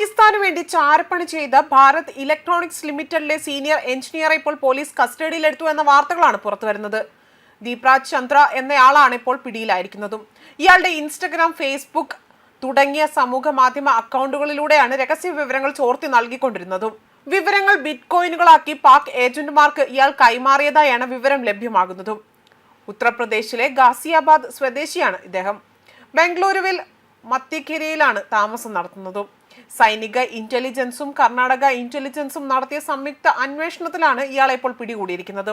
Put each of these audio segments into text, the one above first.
പാകിസ്ഥാന് വേണ്ടി ചാരപ്പണി ചെയ്ത ഭാരത് ഇലക്ട്രോണിക്സ് ലിമിറ്റഡിലെ സീനിയർ എഞ്ചിനീയറെ ഇപ്പോൾ പോലീസ് കസ്റ്റഡിയിലെടുത്തു എന്ന വാർത്തകളാണ് പുറത്തുവരുന്നത്. ദീപ്രാജ് ചന്ദ്ര എന്നയാളാണ് ഇപ്പോൾ പിടിയിലായിരിക്കുന്നതും. ഇയാളുടെ ഇൻസ്റ്റഗ്രാം ഫേസ്ബുക്ക് തുടങ്ങിയ സമൂഹ മാധ്യമ അക്കൗണ്ടുകളിലൂടെയാണ് രഹസ്യ വിവരങ്ങൾ ചോർത്തി നൽകിക്കൊണ്ടിരുന്നതും. വിവരങ്ങൾ ബിറ്റ് കോയിനുകളാക്കി പാക് ഏജന്റുമാർക്ക് ഇയാൾ കൈമാറിയതായാണ് വിവരം ലഭ്യമാകുന്നതും. ഉത്തർപ്രദേശിലെ ഗാസിയാബാദ് സ്വദേശിയാണ് ഇദ്ദേഹം. ബംഗളൂരുവിൽ മത്തിക്കരയിലാണ് താമസം നടത്തുന്നതും. സൈനിക ഇന്റലിജൻസും കർണാടക ഇന്റലിജൻസും നടത്തിയ സംയുക്ത അന്വേഷണത്തിലാണ് ഇയാളെ ഇപ്പോൾ പിടികൂടിയിരിക്കുന്നത്.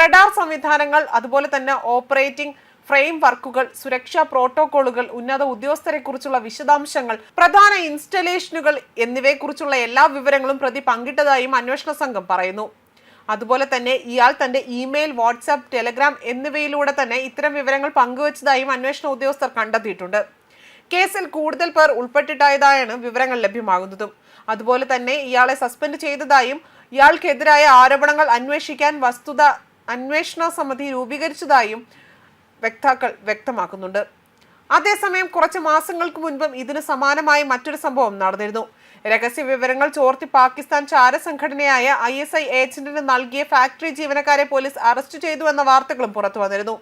റഡാർ സംവിധാനങ്ങൾ അതുപോലെ തന്നെ ഓപ്പറേറ്റിംഗ് ഫ്രെയിം വർക്കുകൾ സുരക്ഷാ പ്രോട്ടോകോളുകൾ ഉന്നത ഉദ്യോഗസ്ഥരെക്കുറിച്ചുള്ള വിശദാംശങ്ങൾ പ്രധാന ഇൻസ്റ്റലേഷനുകൾ എന്നിവയെക്കുറിച്ചുള്ള എല്ലാ വിവരങ്ങളും പ്രതി പങ്കിട്ടതായും അന്വേഷണ സംഘം പറയുന്നു. അതുപോലെ തന്നെ ഇയാൾ തന്റെ ഇമെയിൽ വാട്സാപ്പ് ടെലഗ്രാം എന്നിവയിലൂടെ തന്നെ ഇത്തരം വിവരങ്ങൾ പങ്കുവച്ചതായും അന്വേഷണ ഉദ്യോഗസ്ഥർ കണ്ടെത്തിയിട്ടുണ്ട്. കേസിൽ കൂടുതൽ പേർ ഉൾപ്പെട്ടിട്ടായതായാണ് വിവരങ്ങൾ ലഭ്യമാകുന്നതും. അതുപോലെ തന്നെ ഇയാളെ സസ്പെൻഡ് ചെയ്തതായും ഇയാൾക്കെതിരായ ആരോപണങ്ങൾ അന്വേഷിക്കാൻ വസ്തുത അന്വേഷണ സമിതി രൂപീകരിച്ചതായും വക്താക്കൾ വ്യക്തമാക്കുന്നുണ്ട്. അതേസമയം കുറച്ച് മാസങ്ങൾക്ക് മുൻപും ഇതിന് സമാനമായ മറ്റൊരു സംഭവം നടന്നിരുന്നു. രഹസ്യ വിവരങ്ങൾ ചോർത്തി പാകിസ്ഥാൻ ചാരസംഘടനയായ ഐ എസ് ഐ ഏജന്റിന് നൽകിയ ഫാക്ടറി ജീവനക്കാരെ പോലീസ് അറസ്റ്റ് ചെയ്തു എന്ന വാർത്തകളും പുറത്തു വന്നിരുന്നു.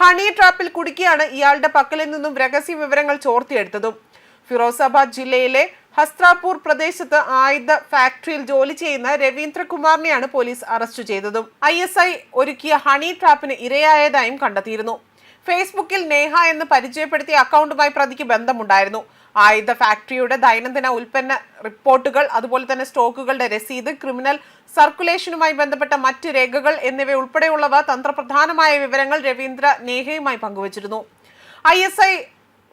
ഹണി ട്രാപ്പിൽ കുടുക്കിയാണ് ഇയാളുടെ പക്കലിൽ നിന്നും രഹസ്യ വിവരങ്ങൾ ചോർത്തിയെടുത്തതും. ഫിറോസാബാദ് ജില്ലയിലെ ഹസ്ത്രാപൂർ പ്രദേശത്ത് ആയുധ ഫാക്ടറിയിൽ ജോലി ചെയ്യുന്ന രവീന്ദ്രകുമാറിനെയാണ് പോലീസ് അറസ്റ്റ് ചെയ്തതും. ഐ എസ് ഐ ഒരുക്കിയ ഹണി ട്രാപ്പിന് ഇരയായതായും കണ്ടെത്തിയിരുന്നു. ഫേസ്ബുക്കിൽ നേഹ എന്ന് പരിചയപ്പെടുത്തിയ അക്കൗണ്ടുമായി പ്രതിക്ക് ബന്ധമുണ്ടായിരുന്നു. ആയുധ ഫാക്ടറിയുടെ ദൈനംദിന ഉൽപ്പന്ന റിപ്പോർട്ടുകൾ അതുപോലെ തന്നെ സ്റ്റോക്കുകളുടെ രസീത് ക്രിമിനൽ സർക്കുലേഷനുമായി ബന്ധപ്പെട്ട മറ്റ് രേഖകൾ എന്നിവ ഉൾപ്പെടെയുള്ളവ തന്ത്രപ്രധാനമായ വിവരങ്ങൾ രവീന്ദ്ര നേഹയുമായി പങ്കുവച്ചിരുന്നു. ഐ എസ് ഐ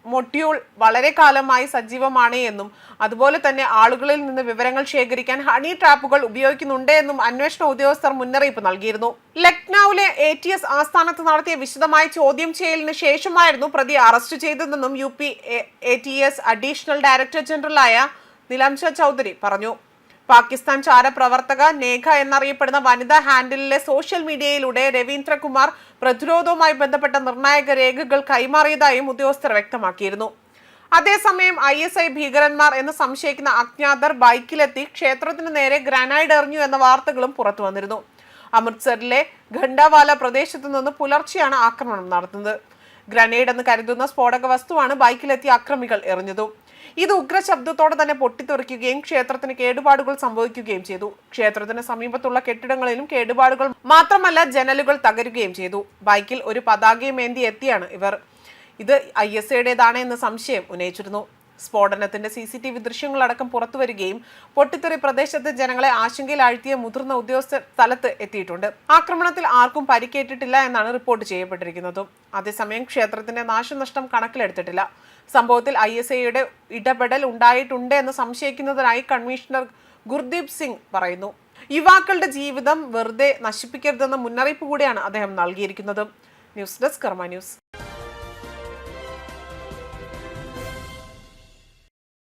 മൊഡ്യൂൾ വളരെ കാലമായി സജീവമാണ് എന്നും അതുപോലെ തന്നെ ആളുകളിൽ നിന്ന് വിവരങ്ങൾ ശേഖരിക്കാൻ ഹണി ട്രാപ്പുകൾ ഉപയോഗിക്കുന്നുണ്ട് എന്നും അന്വേഷണ ഉദ്യോഗസ്ഥർ മുന്നറിയിപ്പ് നൽകിയിരുന്നു. ലക്നൌവിലെ എ ടി എസ് ആസ്ഥാനത്ത് നടത്തിയ വിശദമായ ചോദ്യം ചെയ്യലിന് ശേഷമായിരുന്നു പ്രതി അറസ്റ്റ് ചെയ്തതെന്നും U P A T S additional director ജനറലായ നിലാംശ Chaudhary പറഞ്ഞു. പാകിസ്ഥാൻ ചാരപ്രവർത്തക നേഘ എന്നറിയപ്പെടുന്ന വനിതാ ഹാൻഡിലിലെ സോഷ്യൽ മീഡിയയിലൂടെ രവീന്ദ്രകുമാർ പ്രതിരോധവുമായി ബന്ധപ്പെട്ട നിർണായക രേഖകൾ കൈമാറിയതായും ഉദ്യോഗസ്ഥർ വ്യക്തമാക്കിയിരുന്നു. അതേസമയം ഐ എസ് ഐ ഭീകരന്മാർ എന്ന് സംശയിക്കുന്ന അജ്ഞാതർ ബൈക്കിലെത്തി ക്ഷേത്രത്തിന് നേരെ ഗ്രാനൈഡ് എറിഞ്ഞു എന്ന വാർത്തകളും പുറത്തു വന്നിരുന്നു. അമൃത്സറിലെ ഖണ്ഡാവാല പ്രദേശത്തു നിന്ന് പുലർച്ചെയാണ് ആക്രമണം നടത്തുന്നത്. ഗ്രനേഡ് എന്ന് കരുതുന്ന സ്ഫോടക വസ്തുവാണ് ബൈക്കിലെത്തി അക്രമികൾ എറിഞ്ഞതും. ഇത് ഉഗ്ര ശബ്ദത്തോടെ തന്നെ പൊട്ടിത്തെറിക്കുകയും ക്ഷേത്രത്തിന് കേടുപാടുകൾ സംഭവിക്കുകയും ചെയ്തു. ക്ഷേത്രത്തിന് സമീപത്തുള്ള കെട്ടിടങ്ങളിലും കേടുപാടുകൾ മാത്രമല്ല ജനലുകൾ തകരുകയും ചെയ്തു. ബൈക്കിൽ ഒരു പതാകയും ഏന്തി എത്തിയാണ് ഇവർ. ഇത് ഐ എസ് ഐയുടേതാണ് എന്ന സംശയം ഉന്നയിച്ചിരുന്നു. സ്ഫോടനത്തിന്റെ സി സി ടി വി ദൃശ്യങ്ങളടക്കം പുറത്തുവരികയും പൊട്ടിത്തെറി പ്രദേശത്ത് ജനങ്ങളെ ആശങ്കയിലാഴ്ത്തിയ മുതിർന്ന ഉദ്യോഗസ്ഥർ സ്ഥലത്ത് എത്തിയിട്ടുണ്ട്. ആക്രമണത്തിൽ ആർക്കും പരിക്കേറ്റിട്ടില്ല എന്നാണ് റിപ്പോർട്ട് ചെയ്യപ്പെട്ടിരിക്കുന്നത്. അതേസമയം ക്ഷേത്രത്തിന്റെ നാശനഷ്ടം കണക്കിലെടുത്തിട്ടില്ല. സംഭവത്തിൽ ഐ എസ് ഐയുടെ ഇടപെടൽ ഉണ്ടായിട്ടുണ്ട് എന്ന് സംശയിക്കുന്നതിനായി കമ്മീഷണർ ഗുർദീപ് സിംഗ് പറയുന്നു. യുവാക്കളുടെ ജീവിതം വെറുതെ നശിപ്പിക്കരുതെന്ന മുന്നറിയിപ്പ് കൂടിയാണ് അദ്ദേഹം നൽകിയിരിക്കുന്നത്. News desk Karma news.